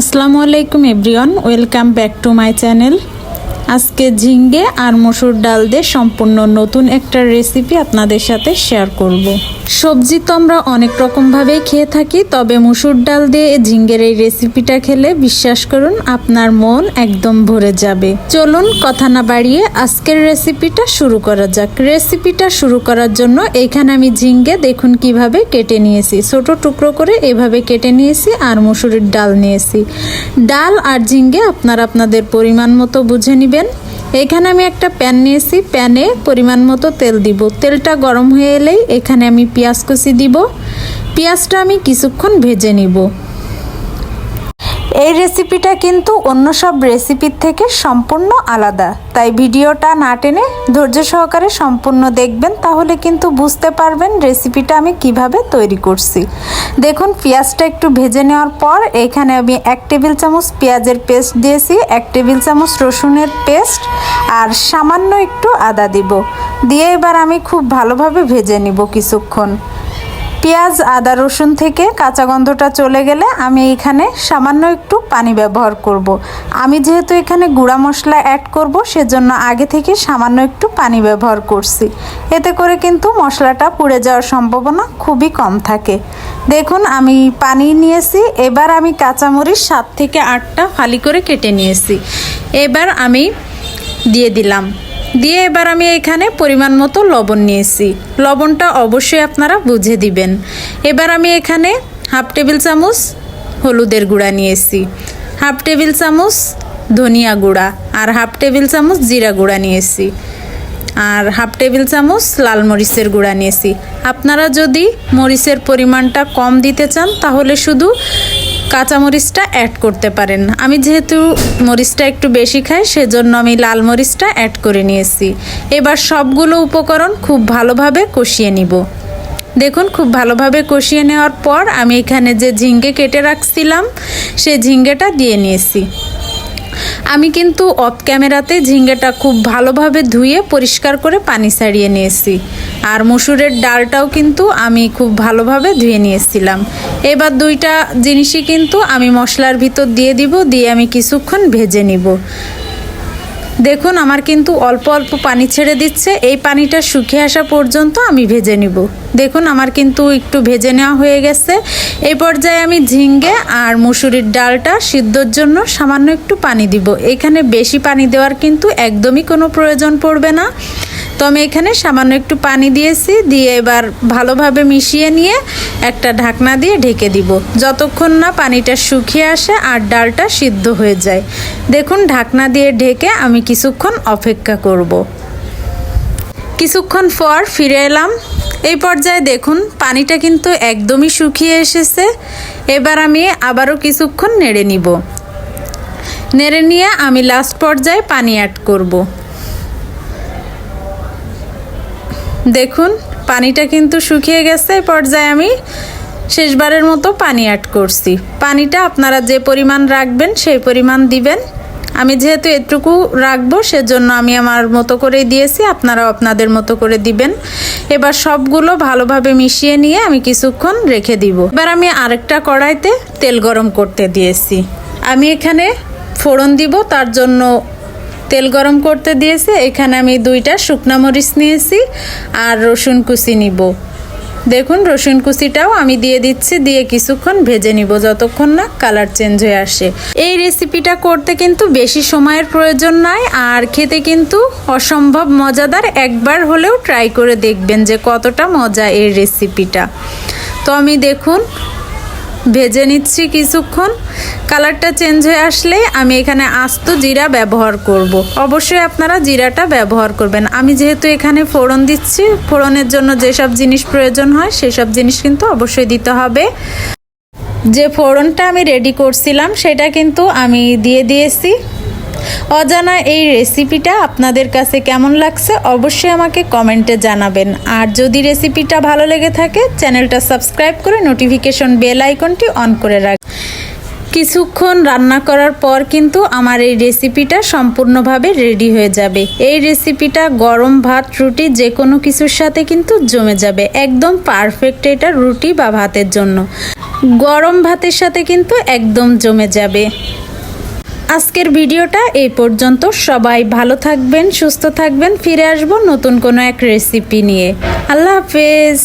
আসসালামু আলাইকুম everyone, welcome back to my channel আজকে ঝিঙ্গে আর মসুর ডাল দিয়ে সম্পূর্ণ নতুন একটা রেসিপি আপনাদের সাথে শেয়ার করব। সবজি তো আমরা অনেক রকমভাবেই খেয়ে থাকি, তবে মুসুর ডাল দিয়ে ঝিঙ্গের এই রেসিপিটা খেলে বিশ্বাস করুন আপনার মন একদম ভরে যাবে। চলুন কথা না বাড়িয়ে আজকের রেসিপিটা শুরু করা যাক। রেসিপিটা শুরু করার জন্য এখানে আমি ঝিঙ্গে দেখুন কীভাবে কেটে নিয়েছি। ছোট টুকরো করে এভাবে কেটে নিয়েছি আর মসুরির ডাল নিয়েছি। ডাল আর ঝিঙ্গে আপনারা আপনাদের পরিমাণ মতো বুঝে নেবেন। এখানে আমি একটা প্যান নিয়েছি। প্যানে পরিমাণ মতো তেল দিব। তেলটা গরম হয়ে এলেই এখানে আমি পেঁয়াজ কষি দিব। পেঁয়াজটা আমি কিছুক্ষণ ভেজে নিব। এই রেসিপিটা কিন্তু অন্য সব রেসিপির থেকে সম্পূর্ণ আলাদা। তাই ভিডিওটা না টেনে ধৈর্য সহকারে সম্পূর্ণ দেখবেন, তাহলে কিন্তু বুঝতে পারবেন রেসিপিটা আমি কীভাবে তৈরি করছি। দেখুন, পেঁয়াজটা একটু ভেজে নেওয়ার পর এখানে আমি এক টেবিল চামচ পেঁয়াজের পেস্ট দিয়েছি, এক টেবিল চামচ রসুনের পেস্ট, আর সামান্য একটু আদা দিব। দিয়ে এবার আমি খুব ভালোভাবে ভেজে নিব কিছুক্ষণ। পেঁয়াজ, আদা, রসুন থেকে কাঁচা গন্ধটা চলে গেলে আমি এখানে সামান্য একটু পানি ব্যবহার করব। আমি যেহেতু এখানে গুঁড়া মশলা অ্যাড করব, সেজন্য আগে থেকে সামান্য একটু পানি ব্যবহার করছি। এতে করে কিন্তু মশলাটা পুড়ে যাওয়ার সম্ভাবনা খুবই কম থাকে। দেখুন, আমি পানি নিয়েছি, এবার আমি কাঁচামরিচ সাত থেকে আটটা ফালি করে কেটে নিয়েছি। এবার আমি দিয়ে দিলাম। দিয়ে এবার আমি এখানে পরিমাণ মতো লবণ নিয়েছি। লবণটা অবশ্যই আপনারা বুঝে দিবেন। এবার আমি এখানে হাফ টেবিল চামচ হলুদের গুঁড়া নিয়েছি। হাফ টেবিল চামচ ধনিয়া গুঁড়া আর হাফ টেবিল চামচ জিরা গুঁড়া নিয়েছি। আর হাফ টেবিল চামচ লাল মরিচের গুঁড়া নিয়েছি। আপনারা যদি মরিচের পরিমাণটা কম দিতে চান, তাহলে শুধু কাঁচামরিচটা অ্যাড করতে পারেন। আমি যেহেতু মরিচটা একটু বেশি খাই, সেজন্য আমি লাল মরিচটা অ্যাড করে নিয়েছি। এবার সবগুলো উপকরণ খুব ভালোভাবে কষিয়ে নিব। দেখুন, খুব ভালোভাবে কষিয়ে নেওয়ার পর আমি এখানে যে ঝিঙ্গে কেটে রাখছিলাম, সেই ঝিঙ্গেটা দিয়ে নিয়েছি। আমি কিন্তু অফ ক্যামেরাতে ঝিঙ্গেটা খুব ভালোভাবে ধুয়ে পরিষ্কার করে পানি ছাড়িয়ে নিয়েছি। আর মুসুরের ডালটাও কিন্তু আমি খুব ভালোভাবে ধুয়ে নিয়েছিলাম। এবার দুইটা জিনিসই কিন্তু আমি মশলার ভিতর দিয়ে দিব, দিয়ে আমি কিছুক্ষণ ভেজে নিব। দেখুন, আমার কিন্তু অল্প অল্প পানি ছেড়ে দিচ্ছে। এই পানিটা শুকিয়ে আসা পর্যন্ত আমি ভেজে নিব। দেখুন, আমার কিন্তু একটু ভেজে নেওয়া হয়ে গেছে। এই পর্যায়ে আমি ঝিঙ্গে আর মুসুরির ডালটা সিদ্ধর জন্য সামান্য একটু পানি দিব। এখানে বেশি পানি দেওয়ার কিন্তু একদমই কোনো প্রয়োজন পড়বে না। তো আমি এখানে সামান্য একটু পানি দিয়েছি, দিয়ে এবার ভালোভাবে মিশিয়ে নিয়ে একটা ঢাকনা দিয়ে ঢেকে দিব। যতক্ষণ না পানিটা শুকিয়ে আসে আর ডালটা সিদ্ধ হয়ে যায়। দেখুন, ঢাকনা দিয়ে ঢেকে আমি কিছুক্ষণ অপেক্ষা করব। কিছুক্ষণ পর ফিরে এলাম। এই পর্যায়ে দেখুন, পানিটা কিন্তু একদমই শুকিয়ে এসেছে। এবার আমি আবারও কিছুক্ষণ নেড়ে নিব। নেড়ে নিয়ে আমি লাস্ট পর্যায়ে পানি অ্যাড করব। দেখুন পানিটা কিন্তু শুকিয়ে গেছে পর্যায়ে আমি শেষবারের মতো পানি অ্যাড করছি। পানিটা আপনারা যে পরিমাণ রাখবেন সেই পরিমাণ দিবেন। আমি যেহেতু এটুকু রাখব, সেজন্য আমি আমার মতো করেই দিয়েছি, আপনারাও আপনাদের মতো করে দিবেন। এবার সবগুলো ভালোভাবে মিশিয়ে নিয়ে আমি কিছুক্ষণ রেখে দিব। এবার আমি আরেকটা কড়াইতে তেল গরম করতে দিয়েছি। আমি এখানে ফোড়ন দিব, তার জন্য তেল গরম করতে দিয়েছি, এখানে আমি দুইটা শুকনা মরিচ নিয়েছি আর রসুন কুচি নিব। দেখুন, রসুন কুচিটাও আমি দিয়ে দিচ্ছি, দিয়ে কিছুক্ষণ ভেজে নিব যতক্ষণ না কালার চেঞ্জ হয়ে আসে। এই রেসিপিটা করতে কিন্তু বেশি সময়ের প্রয়োজন নাই আর খেতে কিন্তু অসম্ভব মজাদার। একবার হলেও ট্রাই করে দেখবেন যে কতটা মজা এই রেসিপিটা। তো আমি দেখুন ভেজে নিচ্ছি কিছুক্ষণ। কালারটা চেঞ্জ হয়ে আসলে আমি এখানে আস্ত জিরা ব্যবহার করব। অবশ্যই আপনারা জিরাটা ব্যবহার করবেন। আমি যেহেতু এখানে ফোড়ন দিচ্ছি, ফোড়নের জন্য যেসব জিনিস প্রয়োজন হয় সেসব জিনিস কিন্তু অবশ্যই দিতে হবে। যে ফোড়নটা আমি রেডি করছিলাম, সেটা কিন্তু আমি দিয়ে দিয়েছি। অজানা এই রেসিপিটা আপনাদের কাছে কেমন লাগছে অবশ্যই আমাকে কমেন্টে জানাবেন। আর যদি রেসিপিটা ভালো লেগে থাকে, চ্যানেলটা সাবস্ক্রাইব করে নোটিফিকেশন বেল আইকনটি অন করে রাখ কিছুক্ষণ রান্না করার পর কিন্তু আমার এই রেসিপিটা সম্পূর্ণভাবে রেডি হয়ে যাবে। এই রেসিপিটা গরম ভাত, রুটি যে কোনো কিছুর সাথে কিন্তু জমে যাবে। একদম পারফেক্ট এটা রুটি বা ভাতের জন্য। গরম ভাতের সাথে কিন্তু একদম জমে যাবে। আজকের ভিডিওটা এই পর্যন্ত। সবাই ভালো থাকবেন, সুস্থ থাকবেন, ফিরে আসব নতুন কোনো এক রেসিপি নিয়ে। আল্লাহ হাফেজ।